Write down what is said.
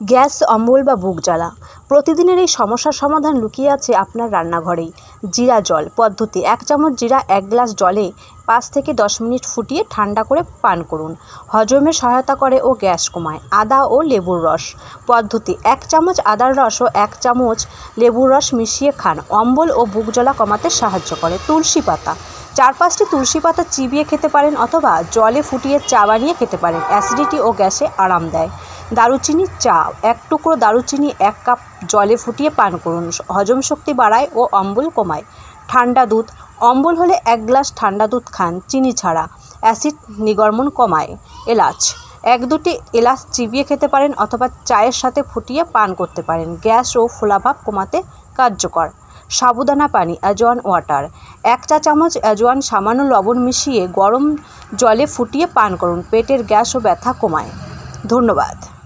Gas, অম্বল বা বুক জ্বালা। প্রতিদিনের এই সমস্যার সমাধান লুকিয়ে আছে আপনার রান্নাঘরেই। জিরা জল, পদ্ধতি। এক চামচ জিরা, এক গ্লাস জলে পাঁচ থেকে দশ মিনিট ফুটিয়ে ঠান্ডা করে পান করুন। হজমে সহায়তা করে ও গ্যাস কমায়। আদা ও লেবুর রস। পদ্ধতি। এক চামচ আদার রস ও এক চামচ লেবুর রস মিশিয়ে খান। অম্বল ও বুক জ্বালা কমাতে সাহায্য করে। তুলসী পাতা। চার পাঁচটি তুলসী পাতা চিবিয়ে খেতে পারেন অথবা জলে ফুটিয়ে চা বানিয়ে খেতে পারেন। অ্যাসিডিটি ও গ্যাসে আরাম দেয়। দারুচিনি চা। এক টুকরো দারুচিনি এক কাপ জলে ফুটিয়ে পান করুন। হজম শক্তি বাড়ায় ও অম্বল কমায়। ঠান্ডা দুধ। অম্বল হলে এক গ্লাস ঠান্ডা দুধ খান, চিনি ছাড়া। অ্যাসিড নিগর্মন কমায়। এলাচ। এক দুটি এলাচ চিবিয়ে খেতে পারেন অথবা চায়ের সাথে ফুটিয়ে পান করতে পারেন। গ্যাস ও ফোলাভাব কমাতে কার্যকর। সাবুদানা পানি, অ্যাজোয়ান ওয়াটার। এক চা চামচ অ্যাজোয়ান সামান্য লবণ মিশিয়ে গরম জলে ফুটিয়ে পান করুন। পেটের গ্যাস ও ব্যথা কমায়। ধন্যবাদ।